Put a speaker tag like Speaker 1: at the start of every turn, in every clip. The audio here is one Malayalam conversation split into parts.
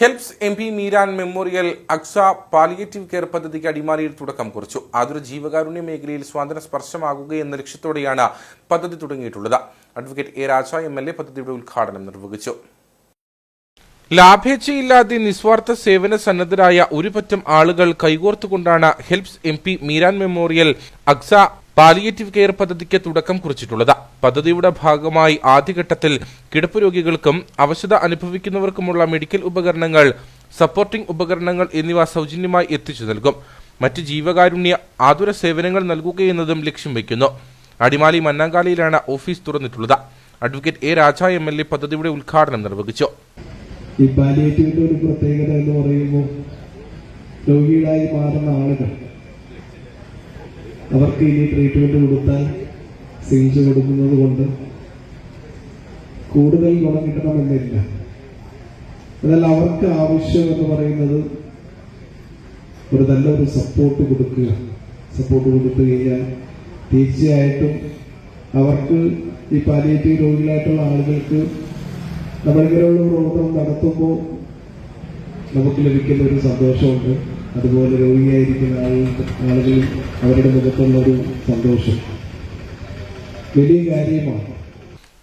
Speaker 1: Helps M P Meeran memorial Aqsa palliative care പദ്ധതിക്ക് അടിമാലിയിൽ തുടക്കം കുറിച്ചു. അതൊരു ജീവകാരുണ്യ മേഖലയിൽ സ്വാതന്ത്ര്യ സ്പർശമാകുക എന്ന ലക്ഷ്യത്തോടെയാണ് പദ്ധതി തുടങ്ങിയിട്ടുള്ളത്. Advocate A Raja M L A പദ്ധതിയുടെ ഉദ്ഘാടനം നിർവഹിച്ചു. ലാഭേച്ഛയില്ലാതെ നിസ്വാർത്ഥ സേവന സന്നദ്ധരായ ഒരുപറ്റം ആളുകൾ കൈകോർത്തുകൊണ്ടാണ് Helps M P Meeran memorial Aqsa palliative care പദ്ധതിക്ക് തുടക്കം കുറിച്ചിട്ടുള്ളത്. പദ്ധതിയുടെ ഭാഗമായി ആദ്യഘട്ടത്തിൽ കിടപ്പ് രോഗികൾക്കും അവശത അനുഭവിക്കുന്നവർക്കുമുള്ള മെഡിക്കൽ ഉപകരണങ്ങൾ സപ്പോർട്ടിംഗ് ഉപകരണങ്ങൾ എന്നിവ സൗജന്യമായി എത്തിച്ചു നൽകും. മറ്റ് ജീവകാരുണ്യ ആതുര സേവനങ്ങൾ നൽകുകയെന്നതും ലക്ഷ്യം വയ്ക്കുന്നു. അടിമാലി മന്നാങ്കാലിയിലാണ് office തുറന്നിട്ടുള്ളത്. Advocate A Raja M L A പദ്ധതിയുടെ ഉദ്ഘാടനം നിർവഹിച്ചു.
Speaker 2: ഈ ഒരു എന്ന് രോഗികളായി മാറുന്ന ആളുകൾ അവർക്ക് ഇനി ട്രീറ്റ്മെന്റ് കൊടുത്താൽ ചികിത്സ കൊടുക്കുന്നത് കൊണ്ട് കൂടുതൽ ഗുണം കിട്ടണമെന്നില്ല. എന്നാൽ അവർക്ക് ആവശ്യം എന്ന് പറയുന്നത് ഒരു നല്ലൊരു സപ്പോർട്ട് കൊടുക്കുക. സപ്പോർട്ട് കൊടുത്തു കഴിഞ്ഞാൽ തീർച്ചയായിട്ടും അവർക്ക് ഈ പാലിയേറ്റീവ് രോഗികളായിട്ടുള്ള ആളുകൾക്ക് നമ്മളിങ്ങനെയുള്ള പ്രവർത്തനം നടത്തുമ്പോൾ നമുക്ക് ലഭിക്കുന്ന ഒരു സന്തോഷമുണ്ട്. അതുപോലെ രോഗിയായിരിക്കുന്ന ആളുകൾ ആളുകളിൽ അവരുടെ മുഖത്തുള്ള ഒരു സന്തോഷം.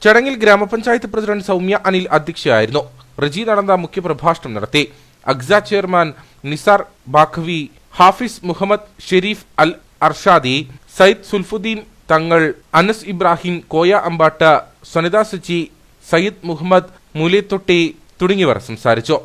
Speaker 1: ചടങ്ങിൽ ഗ്രാമപഞ്ചായത്ത് പ്രസിഡന്റ് സൗമ്യ അനിൽ അധ്യക്ഷയായിരുന്നു. റജി നടന്ന മുഖ്യപ്രഭാഷണം നടത്തി. അഗ്സ ചെയർമാൻ നിസാർ ബാഖവി ഹാഫിസ് മുഹമ്മദ് ഷെരീഫ് അൽ അർഷാദി സയ്യിദ് സുൽഫുദ്ദീൻ തങ്ങൾ അനസ് ഇബ്രാഹിം കോയ അമ്പാട്ട സനിത സച്ചി സയ്യിദ് മുഹമ്മദ് മൂലേത്തൊട്ടി തുടങ്ങിയവർ സംസാരിച്ചു.